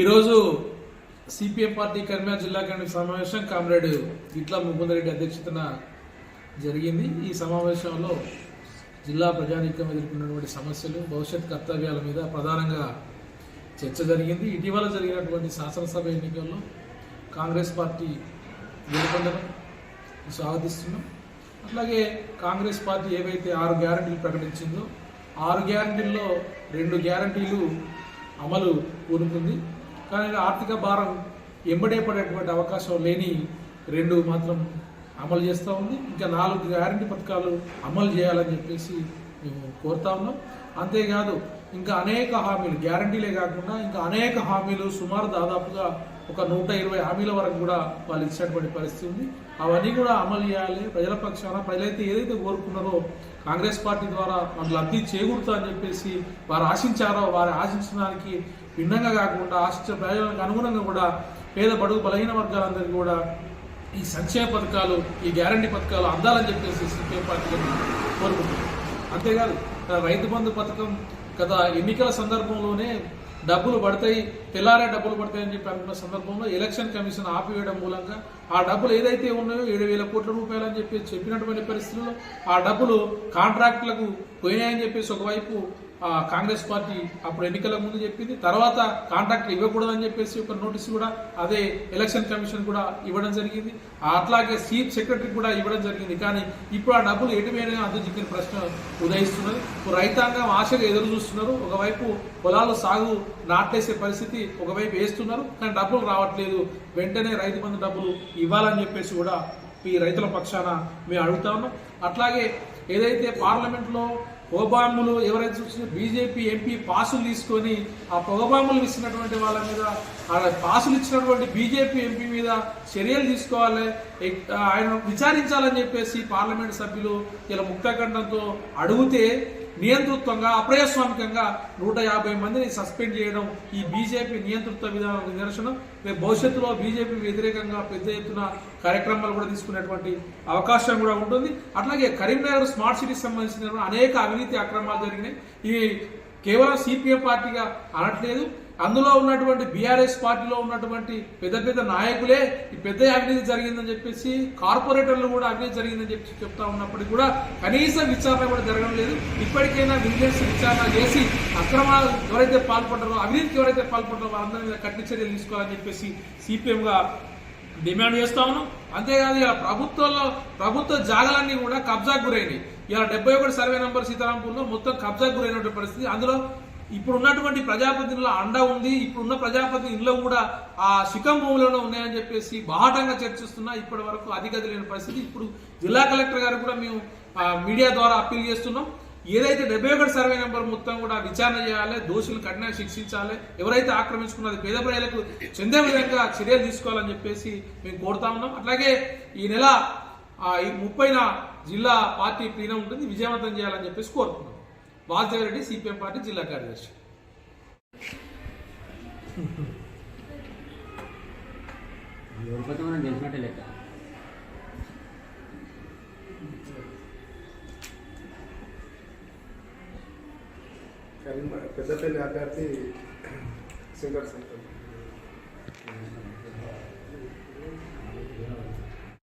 ఈరోజు CPM party Karimnagar జిల్లా committee సమావేశం కామ్రేడ్ ఇట్లా ముకుందరెడ్డి అధ్యక్షతన జరిగింది. ఈ సమావేశంలో జిల్లా ప్రజానీకం ఎదుర్కొన్నటువంటి సమస్యలు భవిష్యత్ కర్తవ్యాల మీద ప్రధానంగా చర్చ జరిగింది. ఇటీవల జరిగినటువంటి శాసనసభ ఎన్నికల్లో కాంగ్రెస్ పార్టీ గెలుపొందడం స్వాగతిస్తున్నాం అట్లాగే కాంగ్రెస్ పార్టీ ఏవైతే ఆరు గ్యారంటీలు ప్రకటించిందో ఆరు గ్యారంటీల్లో రెండు గ్యారంటీలు అమలు కోరుతుంది కానీ ఆర్థిక భారం ఎంబడే పడేటువంటి అవకాశం లేని రెండు మాత్రం అమలు చేస్తూ ఉంది. ఇంకా నాలుగు గ్యారంటీ పథకాలు అమలు చేయాలని చెప్పేసి మేము కోరుతా ఉన్నాం. అంతేకాదు ఇంకా అనేక హామీలు గ్యారంటీలే కాకుండా ఇంకా అనేక హామీలు సుమారు దాదాపుగా ఒక నూట ఇరవై హామీల వరకు కూడా వాళ్ళు ఇచ్చినటువంటి పరిస్థితి ఉంది. అవన్నీ కూడా అమలు చేయాలి. ప్రజల పక్షాన ప్రజలైతే ఏదైతే కోరుకున్నారో కాంగ్రెస్ పార్టీ ద్వారా మనకు లబ్ధి చేకూరుతా అని చెప్పేసి వారు ఆశించారో వారు ఆశించడానికి భిన్నంగా కాకుండా ఆశించిన ప్రజలకు అనుగుణంగా కూడా పేద బడుగు బలహీన వర్గాలందరికీ కూడా ఈ సంక్షేమ పథకాలు ఈ గ్యారంటీ పథకాలు అందాలని చెప్పేసి సిపిఎం పార్టీ కోరుకుంటున్నారు అంతేకాదు రైతు బంధు పథకం గత ఎన్నికల సందర్భంలోనే డబ్బులు పడతాయి తెల్లారే డబ్బులు పడతాయి అని చెప్పి అనుకున్న సందర్భంలో ఎలక్షన్ కమిషన్ ఆపివేయడం మూలంగా ఆ డబ్బులు ఏదైతే ఉన్నాయో ఏడు వేల కోట్ల రూపాయలు అని చెప్పి చెప్పినటువంటి పరిస్థితుల్లో ఆ డబ్బులు కాంట్రాక్టులకు పోయినాయని చెప్పేసి ఒకవైపు కాంగ్రెస్ పార్టీ అప్పుడు ఎన్నికల ముందు చెప్పింది. తర్వాత కాంట్రాక్ట్ ఇవ్వకూడదని చెప్పేసి ఒక నోటీస్ కూడా అదే ఎలక్షన్ కమిషన్ కూడా ఇవ్వడం జరిగింది. అట్లాగే చీఫ్ సెక్రటరీ కూడా ఇవ్వడం జరిగింది. కానీ ఇప్పుడు ఆ డబ్బులు ఎటువైనా అందుచిక్కిన ప్రశ్న ఉదయిస్తున్నది. ఇప్పుడు రైతాంగం ఆశగా ఎదురు చూస్తున్నారు. ఒకవైపు పొలాలు సాగు నాటేసే పరిస్థితి ఒకవైపు వేస్తున్నారు. కానీ డబ్బులు రావట్లేదు. వెంటనే రైతు బంధు డబ్బులు ఇవ్వాలని చెప్పేసి కూడా ఈ రైతుల పక్షాన మేము అడుగుతా ఉన్నాం. అట్లాగే ఏదైతే పార్లమెంట్లో పొగబాంబులు ఎవరైతే చూసిన బీజేపీ ఎంపీ పాసులు తీసుకొని ఆ పొగబాంబులు ఇచ్చినటువంటి వాళ్ళ మీద ఆ పాసులు ఇచ్చినటువంటి బీజేపీ ఎంపీ మీద చర్యలు తీసుకోవాలి. ఆయన విచారించాలని చెప్పేసి పార్లమెంట్ సభ్యులు ఇలా ముక్తఖండంతో అడిగితే నియంతృత్వంగా అప్రజాస్వామికంగా నూట యాభై మందిని సస్పెండ్ చేయడం ఈ బీజేపీ నియంతృత్వ విధానం నిదర్శనం. రేపు భవిష్యత్తులో బీజేపీ వ్యతిరేకంగా పెద్ద ఎత్తున కార్యక్రమాలు కూడా తీసుకునేటువంటి అవకాశం కూడా ఉంటుంది. అట్లాగే కరీంనగర్ స్మార్ట్ సిటీకి సంబంధించిన అనేక అవినీతి అక్రమాలు జరిగినాయి. ఈ కేవలం సిపిఎం పార్టీగా అనట్లేదు. అందులో ఉన్నటువంటి బీఆర్ఎస్ పార్టీలో ఉన్నటువంటి పెద్ద పెద్ద నాయకులే ఈ పెద్ద అవినీతి జరిగిందని చెప్పేసి కార్పొరేటర్లు కూడా అవినీతి జరిగిందని చెప్పి చెప్తా ఉన్నప్పటికీ కూడా కనీస విచారణ కూడా జరగడం లేదు. ఇప్పటికైనా విజిలెన్స్ విచారణ చేసి అక్రమాలు ఎవరైతే పాల్పడ్డారో అవినీతికి ఎవరైతే పాల్పడ్డారో వారందరి మీద కఠిన చర్యలు తీసుకోవాలని చెప్పేసి సిపిఎంగా డిమాండ్ చేస్తా ఉన్నాం. అంతేకాదు ఇలా ప్రభుత్వంలో ప్రభుత్వ జాగాలన్నీ కూడా కబ్జాకు గురైనాయి. ఇలా డెబ్బై ఒకటి సర్వే నంబర్ సీతారాంపూర్లో మొత్తం కబ్జాకు గురైనటువంటి పరిస్థితి. అందులో ఇప్పుడు ఉన్నటువంటి ప్రజాపతిలో అండ ఉంది. ఇప్పుడున్న ప్రజాపతి ఇంట్లో కూడా ఆ శిఖం భూములోనే ఉన్నాయని చెప్పేసి బాహటంగా చర్చిస్తున్నా. ఇప్పటి వరకు అధిగతి లేని పరిస్థితి. ఇప్పుడు జిల్లా కలెక్టర్ గారు కూడా మేము మీడియా ద్వారా అప్పీల్ చేస్తున్నాం. ఏదైతే డెబ్బై ఒకటి సర్వే నెంబర్ మొత్తం కూడా విచారణ చేయాలి దోషులు కఠినంగా శిక్షించాలి ఎవరైతే ఆక్రమించుకున్నది పేద ప్రజలకు చెందే విధంగా చర్యలు తీసుకోవాలని చెప్పేసి మేము కోరుతా ఉన్నాం. అట్లాగే ఈ నెల ఈ ముప్పైన జిల్లా పార్టీ ప్లీనం ఉంటుంది. విజయవంతం చేయాలని చెప్పేసి కోరుతున్నాం. వాసుదేవరెడ్డి సిపిఎం పార్టీ జిల్లా కార్యదర్శి ఓడిపోతే మనం గెలిచినట్టే లెక్క కరీంనగర్ పెద్దపల్లి అభ్యర్థి సింగర్ సంతోష్